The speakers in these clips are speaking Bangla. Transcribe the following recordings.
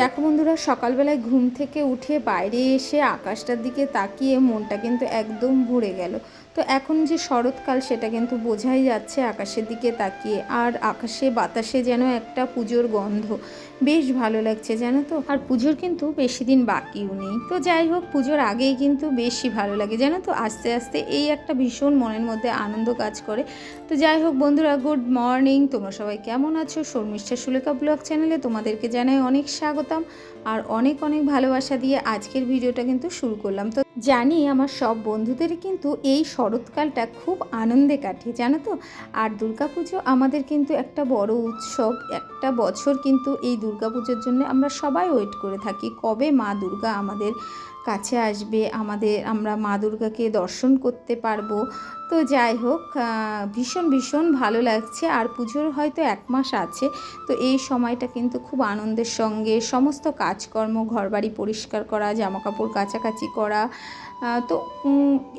দেখো বন্ধুরা, সকালবেলায় ঘুম থেকে উঠে বাইরে এসে আকাশটার দিকে তাকিয়ে মনটা কিন্তু একদম ভরে গেল। তো এখন যে শরৎকাল সেটা কিন্তু বোঝাই যাচ্ছে আকাশের দিকে তাকিয়ে। আর আকাশে, বাতাসে যেন একটা পুজোর গন্ধ। বেশ ভালো লাগছে, জানো তো? আর পুজোর কিন্তু বেশি দিন বাকিও নেই। তো যাই হোক, পুজোর আগেই কিন্তু বেশি ভালো লাগে, জানো তো? আস্তে আস্তে এই একটা ভীষণ মনের মধ্যে আনন্দ কাজ করে। তো যাই হোক, বন্ধুরা, গুড মর্নিং। তোমরা সবাই কেমন আছো? শর্মিষ্ঠা সুলেখা ব্লগ চ্যানেলে তোমাদেরকে জানাই অনেক স্বাগতম। আর অনেক অনেক ভালোবাসা দিয়ে আজকের ভিডিওটা কিন্তু শুরু করলাম। তো জানি আমার সব বন্ধুদের কিন্তু এই শরৎকালটা খুব আনন্দে কাটে জানো তো? আর দুর্গাপুজো আমাদের কিন্তু একটা বড় উৎসব, একটা বছর কিন্তু এই দুর্গাপুজোর জন্য আমরা সবাই ওয়েট করে থাকি। কবে মা দুর্গা আমাদের কাছে আসবে, আমাদের, আমরা মা দুর্গাকে দর্শন করতে পারব। তো যাই হোক ভীষণ ভীষণ ভালো লাগছে। আর পুজোর হয়তো এক মাস আছে, তো এই সময়টা কিন্তু খুব আনন্দের সঙ্গে সমস্ত কাজকর্ম, ঘরবাড়ি পরিষ্কার করা, জামাকাপড় কাচাকাচি করা তো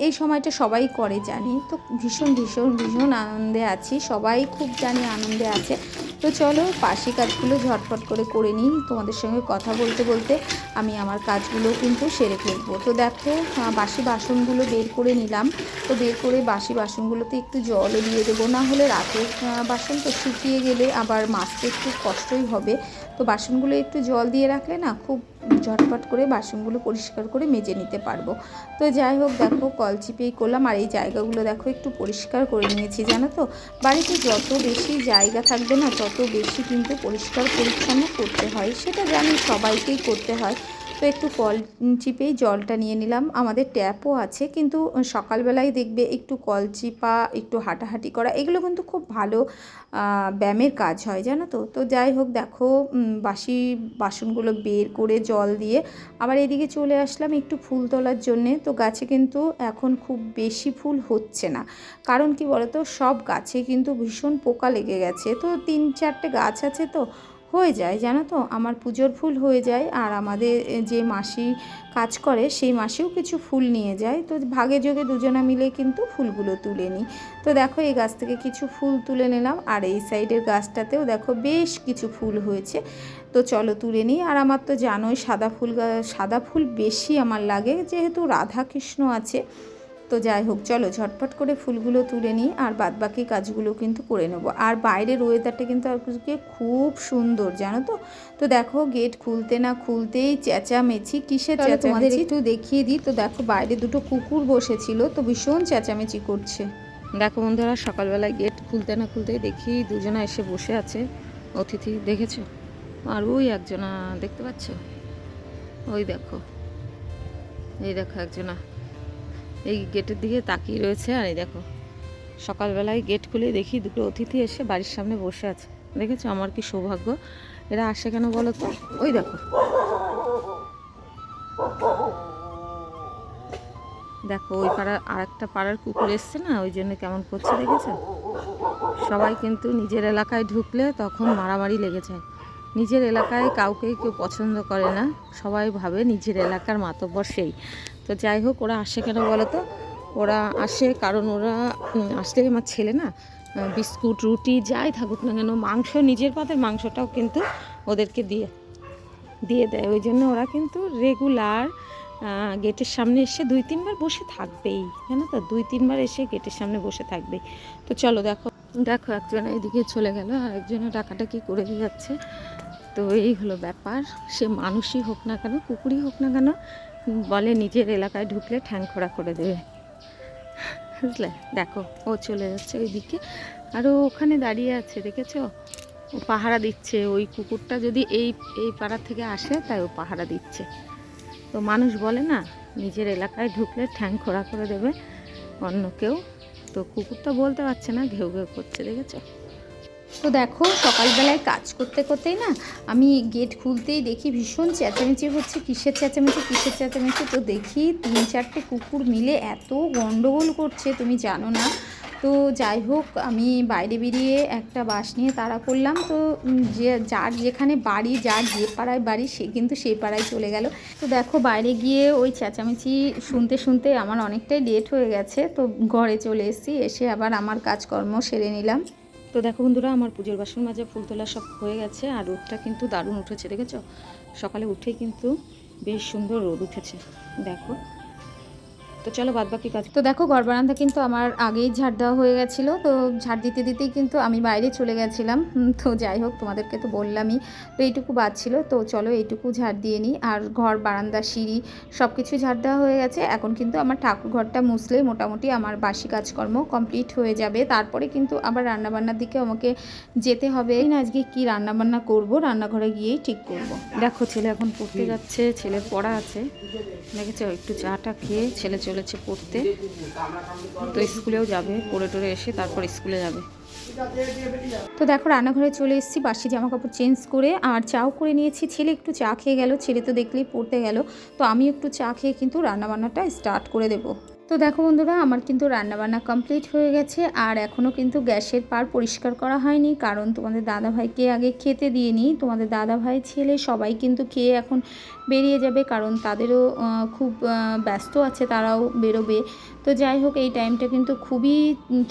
এই সময়টা সবাই করে জানি। তো ভীষণ ভীষণ ভীষণ আনন্দে আছি, সবাই খুব জানি আনন্দে আছে। তো চলো, পাশি কাজগুলো ঝটফট করে করে নিই। তোমাদের সঙ্গে কথা বলতে বলতে আমি আমার কাজগুলো কিন্তু সেরে ফেলব। তো দেখো বাসি বাসনগুলো বের করে নিলাম। তো বের করে বাসি বাসনগুলোতে একটু জলও দিয়ে দেবো। না হলে রাতের বাসন তো শুকিয়ে গেলে আবার মাজতে একটু কষ্টই হবে। তো বাসনগুলো একটু জল দিয়ে রাখলে না খুব ঝটপট করে বাসনগুলো পরিষ্কার করে মেজে নিতে পারব। তো যাই হোক, দেখো, কল চিপেই করলাম। আর এই জায়গাগুলো দেখো, একটু পরিষ্কার করে নিয়েছি, জানো তো? বাড়িতে যত বেশি জায়গা থাকবে না, তত বেশি কিন্তু পরিষ্কার পরিচ্ছন্ন করতে হয়। সেটা জানি সবাইকেই করতে হয়। তো একটু কল চিপেই জলটা নিয়ে নিলাম। আমাদের ট্যাপও আছে, কিন্তু সকালবেলায় দেখবে একটু কল চিপা, একটু হাঁটাহাঁটি করা, এগুলো কিন্তু খুব ভালো ব্যায়ামের কাজ হয়, জানো তো? তো যাই হোক, দেখো বাসি বাসনগুলো বের করে জল দিয়ে আবার এদিকে চলে আসলাম একটু ফুল তোলার জন্যে। তো গাছে কিন্তু এখন খুব বেশি ফুল হচ্ছে না। কারণ কি বলতো? সব গাছে কিন্তু ভীষণ পোকা লেগে গেছে। তো তিন চারটে গাছ আছে তো হয়ে যায়, জানো তো? আমার পুজোর ফুল হয়ে যায় আর আমাদের যে মাসি কাজ করে সেই মাসেও কিছু ফুল নিয়ে যায়। তো ভাগে যোগে দুজনা মিলে কিন্তু ফুলগুলো তুলে নিই। তো দেখো এই গাছ থেকে কিছু ফুল তুলে নিলাম আর এই সাইডের গাছটাতেও দেখো বেশ কিছু ফুল হয়েছে। তো চলো তুলে নিই আর আমার তো জানোই সাদা ফুল সাদা ফুল বেশি আমার লাগে, যেহেতু রাধা কৃষ্ণ আছে। তো যাই হোক চলো ঝটপট করে ফুলগুলো তুলে নিই আর বাদবাকি কাজগুলো কিন্তু করে নেব। আর বাইরের ওয়েদারটা কিন্তু আজকে খুব সুন্দর জানো তো? তো দেখো গেট খুলতে না খুলতেই চেঁচামেচি কিসের তোমাদের একটু দেখিয়ে দিই। তো দেখো বাইরে দুটো কুকুর বসেছিল তো ভীষণ চেঁচামেচি করছে। দেখো বন্ধুরা সকালবেলায় গেট খুলতে না খুলতেই দেখি দুজনা এসে বসে আছে। অতিথি দেখেছ? আর ওই একজনা দেখতে পাচ্ছ? ওই দেখো এই দেখো একজনা। এই গেটের দিকে তাকিয়ে রয়েছে আর এই দেখো, সকালবেলায় গেট খুলে দেখি দুটো অতিথি এসে বাড়ির সামনে বসে আছে। দেখেছ আমার কি সৌভাগ্য? এরা আসে কেন বলো তো? ওই দেখো। দেখো, ওই পাড়ার আর একটা পাড়ার কুকুর এসছে না, ওই জন্য কেমন করছে দেখেছ? সবাই কিন্তু নিজের এলাকায় ঢুকলে তখন মারামারি লেগে যায়। নিজের এলাকায় কাউকে কেউ পছন্দ করে না, সবাই ভাবে নিজের এলাকার মাতব্বর সেই। তো যাই হোক, ওরা আসে কেন বলো তো ওরা আসে কারণ ওরা আসলে আমার ছেলে না বিস্কুট, রুটি যাই থাকুক না কেন, মাংস, নিজের পাতের মাংসটাও কিন্তু ওদেরকে দিয়ে দিয়ে দেয়। ওই জন্য ওরা কিন্তু রেগুলার গেটের সামনে এসে দুই, তিনবার বসে থাকবেই, জানো তো? দুই, তিনবার এসে গেটের সামনে বসে থাকবে তো চলো দেখো। দেখো, একজন এদিকে চলে গেল, আর একজনের একজনে টাকাটাকি করে দিয়ে যাচ্ছে। তো এই হলো ব্যাপার। সে মানুষই হোক না কেন, কুকুরই হোক না কেন বলে নিজের এলাকায় ঢুকলে ঠ্যাং খোড়া করে দেবে। বুঝলে? দেখো, ও চলে যাচ্ছে ওইদিকে। আর ও ওখানে দাঁড়িয়ে আছে, দেখেছ? ও পাহারা দিচ্ছে। ওই কুকুরটা যদি এই এই পাড়া থেকে আসে, তাই ও পাহারা দিচ্ছে। তো মানুষ বলে না, নিজের এলাকায় ঢুকলে ঠ্যাং খোড়া করে দেবে অন্য কেউ। তো কুকুরটা বলতে পারছে না, ঘেউ ঘেউ করছে, দেখেছ? তো দেখো, সকালবেলায় কাজ করতে করতেই না আমি গেট খুলতেই দেখি ভীষণ চেঁচামেচি হচ্ছে, কিসের চেঁচামেচি কিসের চেঁচামেচি? তো দেখি তিন চারটে কুকুর মিলে এত গন্ডগোল করছে, তুমি জানো না। তো যাই হোক, আমি বাইরে বেরিয়ে একটা বাস নিয়ে তাড়া করলাম। তো যে, যার যেখানে বাড়ি, যার যে পাড়ায় বাড়ি, সে কিন্তু সেই পাড়ায় চলে গেল। তো দেখো, বাইরে গিয়ে ওই চেঁচামেচি শুনতে শুনতে আমার অনেকটাই লেট হয়ে গেছে। তো ঘরে চলে এসেছি, এসে আবার আমার কাজকর্ম সেরে নিলাম। তো দেখো বন্ধুরা, আমার পুজোর বাসন মাঝে ফুল তোলা সব হয়ে গেছে আর রোদটা কিন্তু দারুণ উঠেছে, দেখেছ? সকালে উঠেই কিন্তু বেশ সুন্দর রোদ উঠেছে। দেখো তো চলো বাদ বাকি কাজ। তো দেখো ঘর বারান্দা কিন্তু আমার আগেই ঝাড় দেওয়া হয়ে গেছিল। তো ঝাড় দিতে দিতেই কিন্তু আমি বাইরে চলে গেছিলাম। তো যাই হোক তোমাদেরকে তো বললামই। তো এইটুকু বাদ ছিল। তো চলো এইটুকু ঝাড় দিয়ে নিই। আর ঘর বারান্দা সিঁড়ি সব কিছু ঝাড় দেওয়া হয়ে গেছে। এখন কিন্তু আমার ঠাকুর ঘরটা মুছলে মোটামুটি আমার বাসি কাজকর্ম কমপ্লিট হয়ে যাবে। তারপরে কিন্তু আবার রান্নাবান্নার দিকে আমাকে যেতে হবে। না আজকে কি রান্নাবান্না করব? রান্নাঘরে গিয়েই ঠিক করব। দেখো ছেলে এখন পড়তে যাচ্ছে ছেলের পড়া আছে। দেখেছ একটু চাটা খেয়ে ছেলে চলেছে পড়তে। তো স্কুলেও যাবে, পড়ে টড়ে এসে তারপর স্কুলে যাবে। তো দেখো, রান্নাঘরে চলে এসেছি, বাসি জামা কাপড় চেঞ্জ করে, আর চাও করে নিয়েছি। ছেলে একটু চা খেয়ে গেল, ছেলে তো দেখলেই পড়তে গেল। তো আমি একটু চা খেয়ে কিন্তু রান্নাবান্নাটা স্টার্ট করে দেবো। তো দেখো বন্ধুরা, আমার কিন্তু রান্নাবান্না কমপ্লিট হয়ে গেছে আর এখনও কিন্তু গ্যাসের পার পরিষ্কার করা হয়নি। কারণ তোমাদের দাদাভাইকে আগে খেতে দিয়ে নিই তোমাদের দাদাভাই ছেলে, সবাই কিন্তু খেয়ে এখন বেরিয়ে যাবে। কারণ তাদেরও খুব ব্যস্ত আছে, তারাও বেরোবে। তো যাই হোক, এই টাইমটা কিন্তু খুবই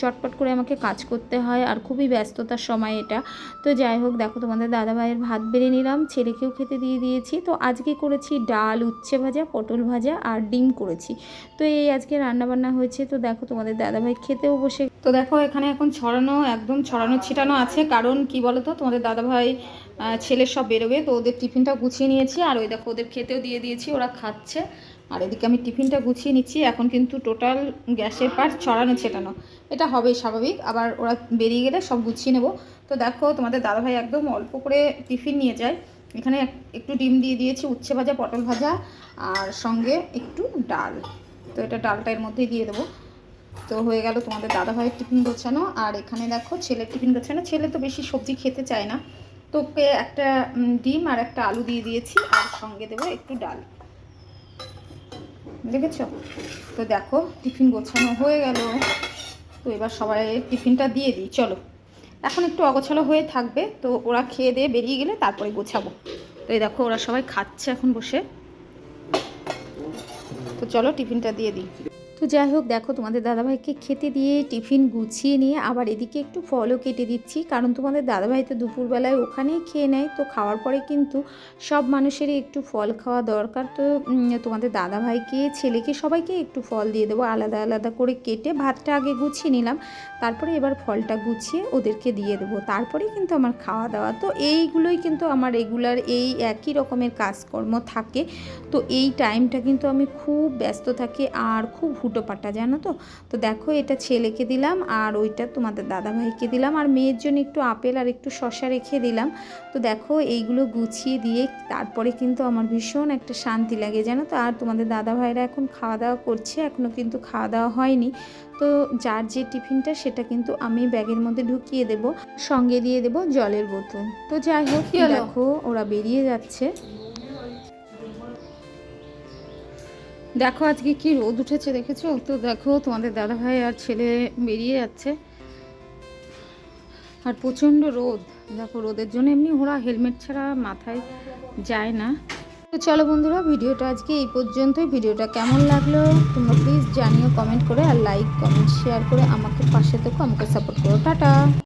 চটপট করে আমাকে কাজ করতে হয় আর খুবই ব্যস্ততার সময় এটা। তো যাই হোক, দেখো তোমাদের দাদাভাইয়ের ভাত বেড়ে নিলাম, ছেলেকেও খেতে দিয়ে দিয়েছি। তো আজকে করেছি ডাল, উচ্ছে ভাজা, পটল ভাজা আর ডিম করেছি। তো এই আজকে রান্নাবান্না হয়েছে। তো দেখো তোমাদের দাদাভাই খেতেও বসে। তো দেখো এখানে এখন ছড়ানো, একদম ছড়ানো, ছিটানো আছে। কারণ কি বলো তো তোমাদের দাদাভাই ছেলের সব বেরোবে। তো ওদের টিফিনটা গুছিয়ে নিয়েছি। আর ওই দেখো, ওদের খেতেও দিয়ে দিয়েছি, ওরা খাচ্ছে। আর এদিকে আমি টিফিনটা গুছিয়ে নিচ্ছি। এখন কিন্তু টোটাল গ্যাসের পার ছড়ানো ছেটানো। এটা হবেই স্বাভাবিক। আবার ওরা বেরিয়ে গেলে সব গুছিয়ে নেব। তো দেখো, তোমাদের দাদাভাই একদম অল্প করে টিফিন নিয়ে যায়। এখানে এক- একটু ডিম দিয়ে দিয়েছি, উচ্ছে ভাজা, পটল ভাজা, আর সঙ্গে একটু ডাল। তো এটা ডালটা এর মধ্যেই দিয়ে দেবো। তো হয়ে গেল তোমাদের দাদাভাইয়ের টিফিন গোছানো। আর এখানে দেখো, ছেলের টিফিন গোছানো। ছেলে তো বেশি সবজি খেতে চায় না। তো ওকে একটা ডিম আর একটা আলু দিয়ে দিয়েছি। আর সঙ্গে দেবো একটু ডাল। দেখেছ তো দেখো, টিফিন গোছানো হয়ে গেল। তো এবার সবাই টিফিনটা দিয়ে দিই, চলো। এখন একটু অগোছালো হয়ে থাকবে, তো ওরা খেয়ে দিয়ে বেরিয়ে গেলে তারপরে গোছাবো। তো এই দেখো, ওরা সবাই খাচ্ছে এখন বসে। তো চলো, টিফিনটা দিয়ে দিই। তো যাই হোক, দেখো তোমাদের দাদাভাইকে খেতে দিয়ে টিফিন গুছিয়ে নিয়ে আবার এদিকে একটু ফলও কেটে দিচ্ছি। কারণ তোমাদের দাদাভাই তো দুপুরবেলায় ওখানেই খেয়ে নেয়, তো খাওয়ার পরে কিন্তু সব মানুষেরই একটু ফল খাওয়া দরকার। তো তোমাদের দাদাভাইকে, ছেলেকে সবাইকে একটু ফল দিয়ে দেবো, আলাদা আলাদা করে কেটে ভাতটা আগে গুছিয়ে নিলাম। তারপরে এবার ফলটা গুছিয়ে ওদেরকে দিয়ে দেবো। তারপরেই কিন্তু আমার খাওয়া দাওয়া। তো এইগুলোই কিন্তু আমার রেগুলার এই একই রকমের কাজকর্ম থাকে। তো এই টাইমটা কিন্তু আমি খুব ব্যস্ত থাকি আর খুব হুটোপাটা জানো তো? তো দেখো এটা ছেলেকে দিলাম আর ওইটা তোমাদের দাদাভাইকে দিলাম। আর মেয়ের জন্য একটু আপেল আর একটু শশা রেখে দিলাম। তো দেখো এইগুলো গুছিয়ে দিয়ে তারপরে কিন্তু আমার ভীষণ একটা শান্তি লাগে জানো তো? আর তোমাদের দাদাভাইরা এখন খাওয়া দাওয়া করছে এখনও কিন্তু খাওয়া দাওয়া হয়নি। তো যার যে টিফিনটা সেটা কিন্তু আমি ব্যাগের মধ্যে ঢুকিয়ে দেব সঙ্গে দিয়ে দেব জলের বোতল। তো যাই হোক দেখো ওরা বেরিয়ে যাচ্ছে। দেখো আজকে কি রোদ উঠেছে দেখেছ? তো দেখো তোমাদের দাদাভাই আর ছেলে বেরিয়ে যাচ্ছে। আর প্রচণ্ড রোদ। দেখো রোদের জন্য এমনি ওরা হেলমেট ছাড়া মাথায় যায় না। তো চলো বন্ধুরা, ভিডিওটা আজকে এই পর্যন্তই। ভিডিওটা কেমন লাগল তোমরা প্লিজ জানিও কমেন্ট করে আর লাইক কমেন্ট শেয়ার করে আমাকে পাশে থেকো, আমাকে সাপোর্ট করো। টাটা!